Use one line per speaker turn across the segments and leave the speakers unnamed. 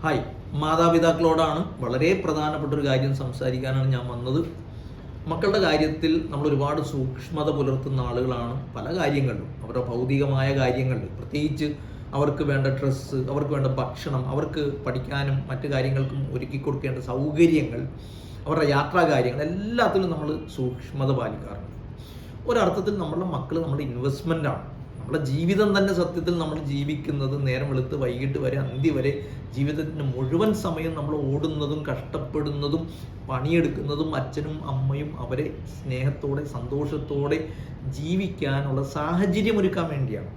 Hi. മാതാപിതാക്കളോടാണ് വളരെ പ്രധാനപ്പെട്ട ഒരു കാര്യം സംസാരിക്കാനാണ് ഞാൻ വന്നത്. മക്കളുടെ കാര്യത്തിൽ നമ്മൾ ഒരുപാട് സൂക്ഷ്മത പുലർത്തുന്ന ആളുകളാണ് പല കാര്യങ്ങളിലും. അവരുടെ ഭൗതികമായ കാര്യങ്ങളിൽ പ്രത്യേകിച്ച് അവർക്ക് വേണ്ട ഡ്രസ്സ് അവർക്ക് വേണ്ട ഭക്ഷണം അവർക്ക് പഠിക്കാനും മറ്റു കാര്യങ്ങൾക്കും ഒരുക്കി കൊടുക്കേണ്ട സൗകര്യങ്ങൾ അവരുടെ യാത്രാ കാര്യങ്ങൾ എല്ലാത്തിലും നമ്മൾ സൂക്ഷ്മത പാലിക്കാറുണ്ട്. ഒരർത്ഥത്തിൽ നമ്മളുടെ മക്കൾ നമ്മുടെ ഇൻവെസ്റ്റ്മെന്റ് ആണ്. നമ്മുടെ ജീവിതം തന്നെ സത്യത്തിൽ നമ്മൾ ജീവിക്കുന്നത് നേരം വെളുത്ത് വൈകിട്ട് വരെ അന്തി വരെ ജീവിതത്തിന് മുഴുവൻ സമയം നമ്മൾ ഓടുന്നതും കഷ്ടപ്പെടുന്നതും പണിയെടുക്കുന്നതും അച്ഛനും അമ്മയും അവരെ സ്നേഹത്തോടെ സന്തോഷത്തോടെ ജീവിക്കാനുള്ള സാഹചര്യം ഒരുക്കാൻ വേണ്ടിയാണ്.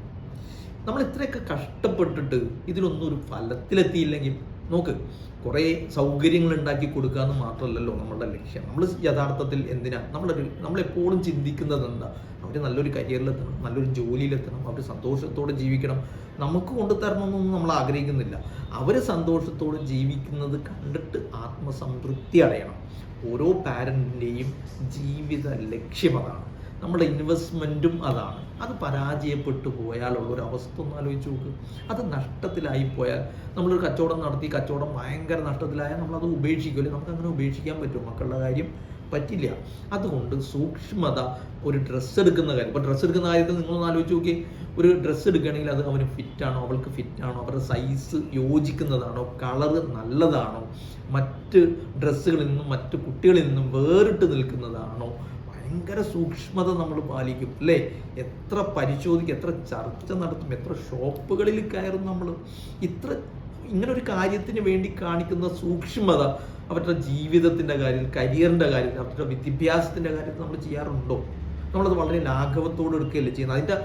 നമ്മൾ ഇത്രയൊക്കെ കഷ്ടപ്പെട്ടിട്ട് ഇതിലൊന്നും ഒരു ഫലത്തിലെത്തിയില്ലെങ്കിൽ നോക്ക് കുറേ സൗകര്യങ്ങൾ ഉണ്ടാക്കി കൊടുക്കുക എന്ന് മാത്രമല്ലല്ലോ നമ്മളുടെ ലക്ഷ്യം. നമ്മൾ യഥാർത്ഥത്തിൽ എന്തിനാ? നമ്മളൊരു നമ്മളെപ്പോഴും ചിന്തിക്കുന്നത് എന്താ? അവർ നല്ലൊരു കരിയറിലെത്തണം നല്ലൊരു ജോലിയിലെത്തണം അവർ സന്തോഷത്തോടെ ജീവിക്കണം. നമുക്ക് കൊണ്ടുതരണമെന്നൊന്നും നമ്മൾ ആഗ്രഹിക്കുന്നില്ല. അവർ സന്തോഷത്തോടെ ജീവിക്കുന്നത് കണ്ടിട്ട് ആത്മസംതൃപ്തി അടയണം. ഓരോ പാരന്റിന്റെയും ജീവിത ലക്ഷ്യം അതാണ്. നമ്മുടെ ഇൻവെസ്റ്റ്മെന്റും അതാണ്. അത് പരാജയപ്പെട്ടു പോയാലുള്ള ഒരു അവസ്ഥ ഒന്ന് ആലോചിച്ച് നോക്ക്. അത് നഷ്ടത്തിലായി പോയാൽ നമ്മളൊരു കച്ചവടം നടത്തി കച്ചവടം ഭയങ്കര നഷ്ടത്തിലായാൽ നമ്മളത് ഉപേക്ഷിക്കുമല്ലേ? നമുക്ക് അങ്ങനെ ഉപേക്ഷിക്കാൻ പറ്റും മക്കളുടെ കാര്യം പറ്റില്ല. അതുകൊണ്ട് സൂക്ഷ്മത ഒരു ഡ്രസ്സ് എടുക്കുന്ന കാര്യം. ഇപ്പോൾ ഡ്രസ്സ് എടുക്കുന്ന കാര്യത്തിൽ നിങ്ങളൊന്ന് ആലോചിച്ച് നോക്കി ഒരു ഡ്രസ്സ് എടുക്കുകയാണെങ്കിൽ അത് അവന് ഫിറ്റാണോ അവൾക്ക് ഫിറ്റാണോ അവരുടെ സൈസ് യോജിക്കുന്നതാണോ കളറ് നല്ലതാണോ മറ്റ് ഡ്രസ്സുകളിൽ നിന്നും മറ്റ് കുട്ടികളിൽ നിന്നും വേറിട്ട് നിൽക്കുന്നതാണോ ഭയങ്കര സൂക്ഷ്മത നമ്മൾ പാലിക്കും അല്ലേ? എത്ര പരിശോധിക്കും എത്ര ചർച്ച നടത്തും എത്ര ഷോപ്പുകളിൽ കയറും നമ്മൾ. ഇത്ര ഇങ്ങനെ ഒരു കാര്യത്തിന് വേണ്ടി കാണിക്കുന്ന സൂക്ഷ്മത അവരുടെ ജീവിതത്തിന്റെ കാര്യത്തിൽ കരിയറിന്റെ കാര്യത്തിൽ അവരുടെ വിദ്യാഭ്യാസത്തിന്റെ കാര്യത്തിൽ നമ്മൾ ചെയ്യാറുണ്ടോ? നമ്മളത് വളരെ ലാഘവത്തോടെ എടുക്കുകയല്ലേ ചെയ്യുന്നത്? അതിന്റെ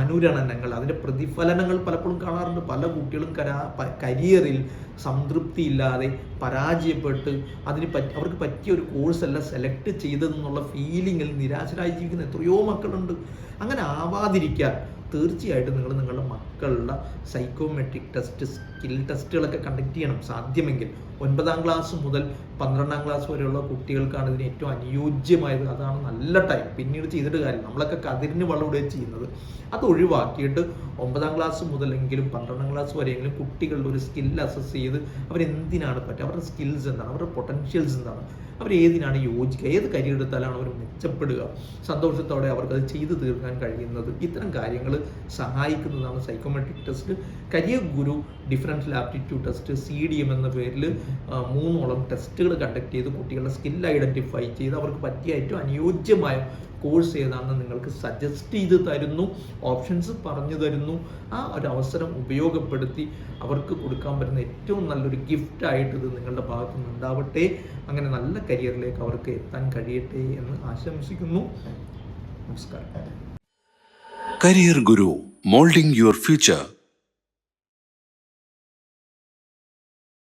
അനുരണനങ്ങൾ അതിന്റെ പ്രതിഫലനങ്ങൾ പലപ്പോഴും കാണാറുണ്ട്. പല കുട്ടികളും കരാ കരിയറിൽ സംതൃപ്തിയില്ലാതെ പരാജയപ്പെട്ട് അതിന് പറ്റി അവർക്ക് പറ്റിയ ഒരു കോഴ്സല്ല സെലക്ട് ചെയ്തതെന്നുള്ള ഫീലിങ്ങിൽ നിരാശരായി ജീവിക്കുന്ന എത്രയോ മക്കളുണ്ട്. അങ്ങനെ ആവാതിരിക്കാൻ തീർച്ചയായിട്ടും നിങ്ങൾ നിങ്ങളുടെ മക്കളുടെ സൈക്കോമെട്രിക് ടെസ്റ്റ് സ്കിൽ ടെസ്റ്റുകളൊക്കെ കണ്ടക്ട് ചെയ്യണം. സാധ്യമെങ്കിൽ ഒൻപതാം ക്ലാസ് മുതൽ പന്ത്രണ്ടാം ക്ലാസ് വരെയുള്ള കുട്ടികൾക്കാണ് ഇതിന് ഏറ്റവും അനുയോജ്യമായത്. അതാണ് നല്ല ടൈം പിന്നീട് ചെയ്തിട്ട് കാര്യം നമ്മളൊക്കെ കതിരിന് വളമിടുകയും ചെയ്യുന്നത്. അത് ഒഴിവാക്കിയിട്ട് ഒമ്പതാം ക്ലാസ് മുതലെങ്കിലും പന്ത്രണ്ടാം ക്ലാസ് വരെയെങ്കിലും കുട്ടികളുടെ ഒരു സ്കിൽ അസസ് ചെയ്ത് അവരെന്തിനാണ് പറ്റുക? അവരുടെ സ്കിൽസ് എന്താണ്? അവരുടെ പൊട്ടൻഷ്യൽസ് എന്താണ്? അവർ ഏതിനാണ് യോജിക്കുക? ഏത് കരിയർ എടുത്താലാണ് അവർ മെച്ചപ്പെടുക? സന്തോഷത്തോടെ അവർക്കത് ചെയ്തു തീർക്കാൻ കഴിയുന്നത്. ഇത്തരം കാര്യങ്ങൾ സഹായിക്കുന്നതാണ് psychometric test career guru differential aptitude test C D M എന്ന പേരിൽ മൂന്നോളം ടെസ്റ്റുകൾ കണ്ടക്ട് ചെയ്ത് കുട്ടികളുടെ സ്കിൽ ഐഡന്റിഫൈ ചെയ്ത് അവർക്ക് പറ്റിയ ഏറ്റവും അനുയോജ്യമായ കോഴ്സ് ഏതാണെന്ന് നിങ്ങൾക്ക് സജസ്റ്റ് ചെയ്ത് തരുന്നു ഓപ്ഷൻസ് പറഞ്ഞു തരുന്നു. ആ ഒരു അവസരം ഉപയോഗപ്പെടുത്തി അവർക്ക് കൊടുക്കാൻ പറ്റുന്ന ഏറ്റവും നല്ലൊരു ഗിഫ്റ്റ് ആയിട്ട് ഇത് നിങ്ങളുടെ ഭാഗത്തു നിന്ന് ഉണ്ടാവട്ടെ. അങ്ങനെ നല്ല കരിയറിലേക്ക് അവർക്ക് എത്താൻ കഴിയട്ടെ എന്ന് ആശംസിക്കുന്നു. നമസ്കാരം.
Career Guru Molding Your Future